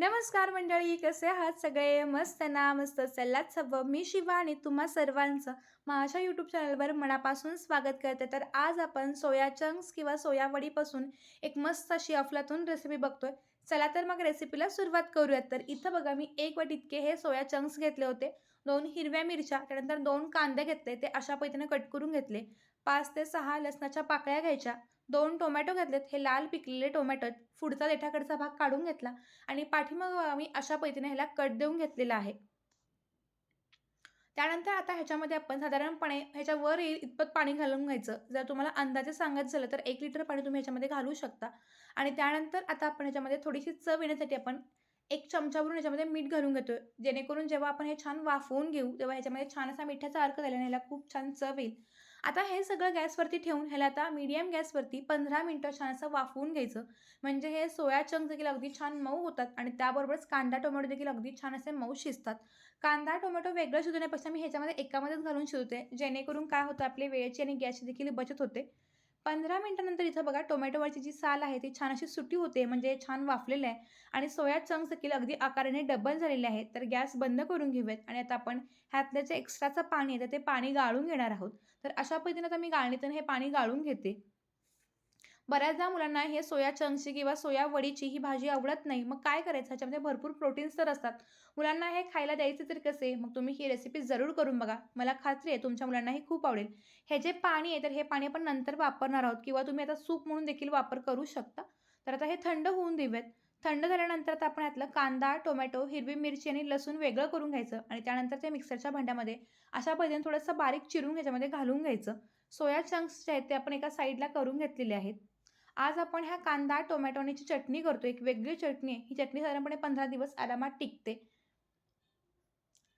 नमस्कार मंडळी कसे आहात सगळे? मस्त ना मस्त चल्लात सव मी शिवा आणि तुम्हा सर्वांचं माझ्या यूट्यूब चॅनलवर मनापासून स्वागत करते. तर आज आपण सोया चंक्स किंवा सोयावडीपासून एक मस्त अशी अफलातून रेसिपी बघतोय. चला तर मग रेसिपीला सुरुवात करूयात. तर इथं बघा मी एक वाट इतके हे सोया चंक्स घेतले होते. दोन हिरव्या मिरच्या त्यानंतर दोन कांदे घेतले. ते अशा पद्धतीने कट करून घेतले. पाच ते सहा लसणाच्या पाकळ्या घ्यायच्या. दोन टोमॅटो घेतलेत हे लाल पिकलेले टोमॅटो पुढचा देठाकडचा भाग काढून घेतला आणि पाठीमाग आम्ही अशा पद्धतीने ह्याला कट देऊन घेतलेला आहे. त्यानंतर आता ह्याच्यामध्ये आपण साधारणपणे ह्याच्यावर येईल इतपत पाणी घालून घ्यायचं. जर तुम्हाला अंदाजे सांगायचं झालं तर एक लिटर पाणी तुम्ही ह्याच्यामध्ये घालू शकता. आणि त्यानंतर आता आपण ह्याच्यामध्ये थोडीशी चव येण्यासाठी आपण एक चमचावरून ह्याच्यामध्ये मीठ घालून घेतो जेणेकरून जेव्हा आपण हे छान वाफवून घेऊ तेव्हा ह्याच्यामध्ये छान असा मिठाचा अर्क झाल्याने ह्याला खूप छान चव येईल. आता हे सगळं गॅसवरती ठेवून ह्याला आता मीडियम गॅसवरती पंधरा मिनटं छान असं वाफवून घ्यायचं. म्हणजे हे सोया चंक देखील अगदी छान मऊ होतात आणि त्याबरोबरच कांदा टोमॅटो देखील अगदी छान असे मऊ शिजतात. कांदा टोमॅटो वेगळं शिजवण्यापेक्षा मी ह्याच्यामध्ये एकामध्येच घालून शिजवते. जेणेकरून काय होतं आपली वेळेची आणि गॅसची देखील बचत होते. पंधरा मिनटानंतर इथं बघा टोमॅटोवरची जी साल आहे ती छान अशी सुटी होते म्हणजे छान वाफलेलं आहे. आणि सोया चंक्स देखील अगदी आकाराने डबल झालेले आहेत. तर गॅस बंद करून घेऊयात. आणि आता आपण ह्यातलं जे एक्स्ट्राचं पाणी आहे तर ते पाणी गाळून घेणार आहोत. तर अशा पद्धतीनं आता मी गाळणीतून हे पाणी गाळून घेते. बऱ्याचदा मुलांना हे सोया चंक्सची किंवा सोया वडीची ही भाजी आवडत नाही. मग काय करायचं? ह्याच्यामध्ये भरपूर प्रोटीन्स तर असतात. मुलांना हे खायला द्यायचे तर कसे? मग तुम्ही ही रेसिपी जरूर करून बघा. मला खात्री आहे तुमच्या मुलांनाही खूप आवडेल. हे जे पाणी आहे तर हे पाणी आपण नंतर वापरणार आहोत किंवा तुम्ही आता सूप म्हणून देखील वापर करू शकता. तर आता हे थंड होऊन देऊयात. थंड झाल्यानंतर आता आपण यातलं कांदा टोमॅटो हिरवी मिरची आणि लसूण वेगळं करून घ्यायचं आणि त्यानंतर त्या मिक्सरच्या भांड्यामध्ये अशा पद्धतीने थोडंसं बारीक चिरून ह्याच्यामध्ये घालून घ्यायचं. सोया चंक्स जे आहेत ते आपण एका साईडला करून घेतलेले आहेत. आज आपण ह्या कांदा टोमॅटोनीची चटणी करतो एक वेगळी चटणी आहे. ही चटणी साधारणपणे पंधरा दिवस आरामात टिकते.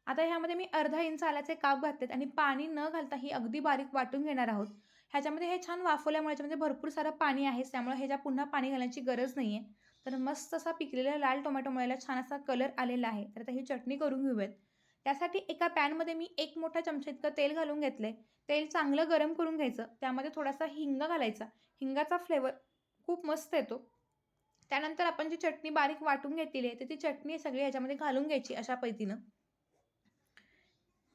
आता ह्यामध्ये मी अर्धा इंच आल्याचे काप घातलेत आणि पाणी न घालता ही अगदी बारीक वाटून घेणार आहोत. ह्याच्यामध्ये हे छान वाफवल्यामुळे ह्याच्यामध्ये भरपूर सारं पाणी आहे त्यामुळे ह्याच्या पुन्हा पाणी घालण्याची गरज नाही आहे तर मस्त असा पिकलेला लाल टोमॅटो मुळायला छान असा कलर आलेला आहे. तर आता ही चटणी करून घेऊयात. त्यासाठी एका पॅनमध्ये मी एक मोठा चमचा इतकं तेल घालून घेतलं आहे तेल चांगलं गरम करून घ्यायचं. त्यामध्ये थोडासा हिंग घालायचा. हिंगाचा फ्लेवर खूप मस्त येतो त्यानंतर आपण जी चटणी बारीक वाटून घेतलेली आहे तर ती चटणी सगळी ह्याच्यामध्ये घालून घ्यायची अशा पद्धतीनं.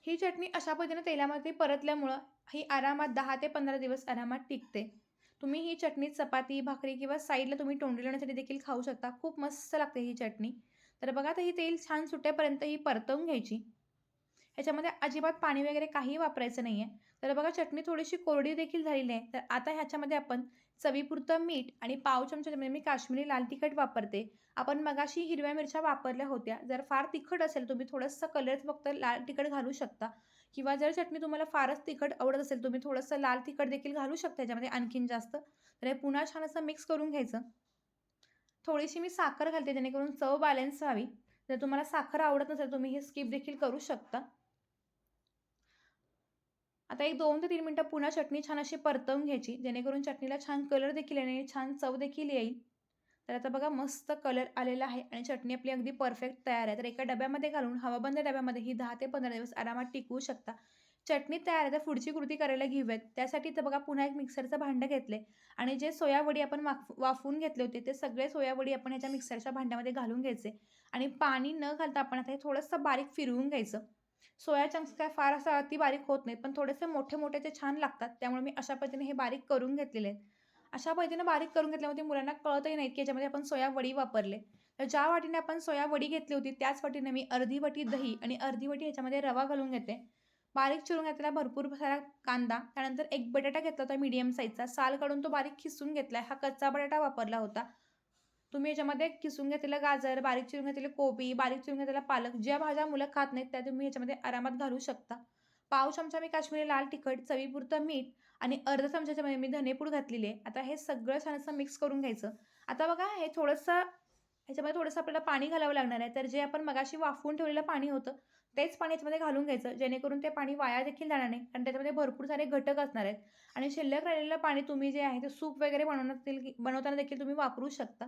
ही चटणी अशा पद्धतीनं तेलामध्ये परतल्यामुळं ही आरामात दहा ते पंधरा दिवस आरामात टिकते. तुम्ही ही चटणी चपाती भाकरी किंवा साईडला तुम्ही तोंडी लावण्यासाठी देखील खाऊ शकता. खूप मस्त लागते ही चटणी. तर बघा तर ही तेल छान सुटेपर्यंत ही परतवून घ्यायची. ह्याच्यामध्ये अजिबात पाणी वगैरे काही वापरायचं नाही आहे तर बघा चटणी थोडीशी कोरडी देखील झालेली आहे. तर आता ह्याच्यामध्ये आपण चवीपुरतं मीठ आणि पाव चमच्यामध्ये म्हणजे मी काश्मीरी लाल तिखट वापरते. आपण मगाशी हिरव्या मिरच्या वापरल्या होत्या. जर फार तिखट असेल तुम्ही थोडंसं कलर फक्त लाल तिखट घालू शकता. किंवा जर चटणी तुम्हाला फारच तिखट आवडत असेल तुम्ही थोडंसं लाल तिखट देखील घालू शकता याच्यामध्ये आणखीन जास्त. तर हे पुन्हा छान असं मिक्स करून घ्यायचं. थोडीशी मी साखर घालते जेणेकरून चव बॅलन्स व्हावी. जर तुम्हाला साखर आवडत नसेल तुम्ही हे स्किप देखील करू शकता. आता एक दोन ते तीन मिनटं पुन्हा चटणी छान अशी परतवून घ्यायची जेणेकरून चटणीला छान कलर देखील येईल आणि छान चव देखील येईल. तर आता बघा मस्त कलर आलेला आहे आणि चटणी आपली अगदी परफेक्ट तयार आहे. तर एका डब्यामध्ये घालून हवाबंद डब्यामध्ये ही दहा ते पंधरा दिवस आरामात टिकवू शकता. चटणी तयार आहे तर पुढची कृती करायला घेऊयात. त्यासाठी तर बघा पुन्हा एक मिक्सरचं भांडं घेतले आणि जे सोयावडी आपण वाफ वाफवून घेतले होते ते सगळे सोयावडी आपण ह्याच्या मिक्सरच्या भांड्यामध्ये घालून घ्यायचे. आणि पाणी न घालता आपण आता हे थोडंसं बारीक फिरवून घ्यायचं. सोया चंक्स काय फार असं अति बारीक होत नाहीत पण थोडेसे मोठे मोठे ते छान लागतात. त्यामुळे मी अशा पद्धतीने हे बारीक करून घेतलेले आहेत. अशा पद्धतीने बारीक करून घेतल्यामध्ये मुलांना कळतही नाहीत की याच्यामध्ये आपण सोया वडी वापरले. तर ज्या वाटीने आपण सोया वडी घेतली होती त्याच वाटीने मी अर्धी वाटी दही आणि अर्धी वाटी ह्याच्यामध्ये रवा घालून घेते. बारीक चिरून घेतलेला भरपूर सारा कांदा त्यानंतर एक बटाटा घेतला होता मीडियम साईजचा साल काढून तो बारीक खिसून घेतला हा कच्चा बटाटा वापरला होता. तुम्ही याच्यामध्ये किसून घेतलेलं गाजर बारीक चिरून घेतलेलं कोबी बारीक चिरून घेतलेला पालक ज्या भाज्या मुलं खात नाहीत त्या तुम्ही ह्याच्यामध्ये आरामात घालू शकता. पाव चमचा मी काश्मीरी लाल तिखट चवीपुरतं मीठ आणि अर्धा चमच्याच्यामध्ये मी धनेपूड घातलेली. आहे आता हे सगळं छान असं मिक्स करून घ्यायचं. आता बघा हे थोडंसं ह्याच्यामध्ये थोडंसं आपल्याला पाणी घालावं लागणार आहे. तर जे आपण मगाशी वाफवून ठेवलेलं पाणी होतं तेच पाणी याच्यामध्ये घालून घ्यायचं जेणेकरून ते पाणी वाया देखील जाणार नाही. कारण त्याच्यामध्ये भरपूर सारे घटक असणार आहेत. आणि शिल्लक राहिलेलं पाणी तुम्ही जे आहे ते सूप वगैरे बनवण्यातील बनवताना देखील तुम्ही वापरू शकता.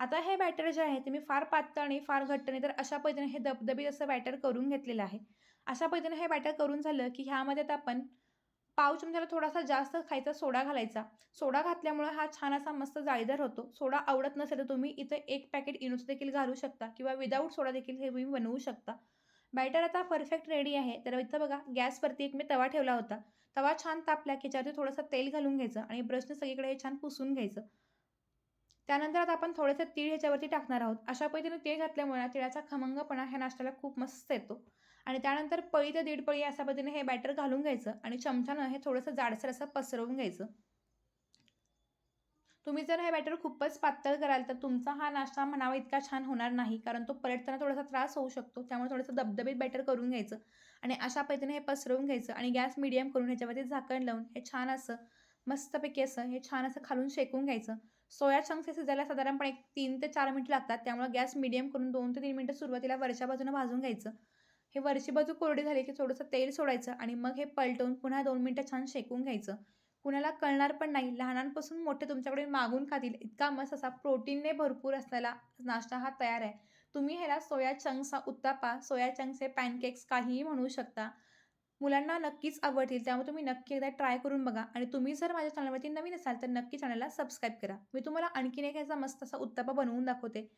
आता हे बॅटर जे आहे ते मी फार पातळ आणि फार घट्ट नाही तर अशा पद्धतीने हे दबदबीत असं बॅटर करून घेतलेलं आहे. अशा पद्धतीने हे बॅटर करून झालं की ह्यामध्ये आता आपण पाव चमच्याला थोडासा जास्त खायचा सोडा घालायचा. सोडा घातल्यामुळे हा छान असा मस्त जाळीदार होतो. सोडा आवडत नसेल तर तुम्ही इथं एक पॅकेट इनोचं देखील घालू शकता किंवा विदाऊट सोडा देखील हे तुम्ही बनवू शकता. बॅटर आता परफेक्ट रेडी आहे. तर इथं बघा गॅसवरती एक मी तवा ठेवला होता. तवा छान तापला की ज्यावरती थोडंसं तेल घालून घ्यायचं आणि ब्रशने सगळीकडे हे छान पुसून घ्यायचं. त्यानंतर आता आपण थोडंसं तीळ ह्याच्यावरती टाकणार आहोत. अशा पद्धतीने तीळ घातल्यामुळे तिळाचा खमंगपणा ह्या नाश्त्याला खूप मस्त येतो. आणि त्यानंतर पळी ते दीड पळी अशा पद्धतीने हे बॅटर घालून घ्यायचं आणि चमच्यानं हे थोडंसं जाडसर असं पसरवून घ्यायचं. तुम्ही जर हे बॅटर खूपच पातळ कराल तर तुमचा हा नाश्ता म्हणावा इतका छान होणार नाही. कारण तो पलटताना थोडासा त्रास होऊ शकतो. त्यामुळे थोडंसं दबदबीत बॅटर करून घ्यायचं आणि अशा पद्धतीने हे पसरवून घ्यायचं आणि गॅस मिडियम करून ह्याच्यावरती झाकण लावून हे छान असं मस्तपैकी असं हे छान असं खालून शेकून घ्यायचं. सोया चंक्स हे शिजायला साधारणपणे एक तीन ते चार मिनटं लागतात. त्यामुळे गॅस मिडियम करून दोन ते तीन मिनटं सुरुवातीला वरच्या बाजूनं भाजून घ्यायचं. हे वरची बाजू कोरडी झाली की थोडंसं तेल सोडायचं आणि मग हे पलटवून पुन्हा दोन मिनटं छान शेकून घ्यायचं. कुणाला कळणार पण नाही. लहानांपासून मोठे तुमच्याकडे मागून खातील. इतका मस्त असा प्रोटीनने भरपूर असलेला नाश्ता हा तयार आहे. तुम्ही ह्याला सोया चंक्सचा उत्तापा सोया चंक्सचे पॅनकेक्स काहीही म्हणू शकता. मुलांना नक्कीच आवडतील. त्यामुळे तुम्ही नक्की एकदा ट्राय करून बघा. आणि तुम्ही जर माझ्या चॅनलवरती नवीन असाल तर नक्की चॅनलला सबस्क्राईब करा. मी तुम्हाला आणखीन एक ह्याचा मस्त असा उत्तापा बनवून दाखवते.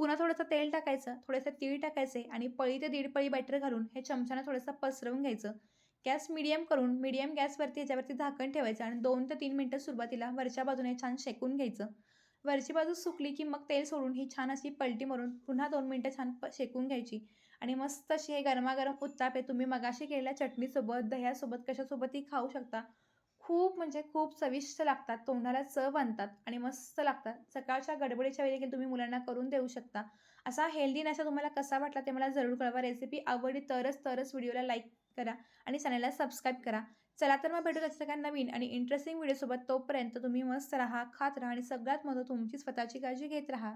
पुन्हा थोडंसं तेल टाकायचं थोडेसे तीळ टाकायचे आणि पळी ते दीड पळी बॅटर घालून हे चमच्यानं थोडंसं पसरवून घ्यायचं. गॅस मिडियम करून मिडियम गॅसवरती याच्यावरती झाकण ठेवायचं आणि दोन ते तीन मिनटं सुरुवातीला वरच्या बाजूने छान शेकून घ्यायचं. वरची बाजू सुकली की मग तेल सोडून ही छान अशी पलटी मारून पुन्हा दोन मिनटं छान प शेकून घ्यायची. आणि मस्त अशी हे गरमागरम उत्ताप आहे तुम्ही मगाशी केलेल्या चटणीसोबत दह्यासोबत कशासोबतही खाऊ शकता. खूप म्हणजे खूप चविष्ट लागतात तोंडाला चव आणतात आणि मस्त लागतात. सकाळच्या गडबडीच्या वेळी देखील तुम्ही मुलांना करून देऊ शकता. असा हेल्दी नाशा तुम्हाला कसा वाटला ते मला जरूर कळवा. रेसिपी आवडली तरच तरच व्हिडिओला लाईक करा आणि चॅनलला सबस्क्राईब करा. चला तर मग भेटू त्याच्या का नवीन आणि इंटरेस्टिंग व्हिडिओसोबत तोपर्यंत तुम्ही मस्त राहा खात राहा आणि सगळ्यात महत्त्व तुमची स्वतःची काळजी घेत राहा.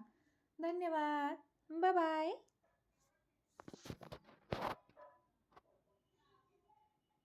धन्यवाद. बाय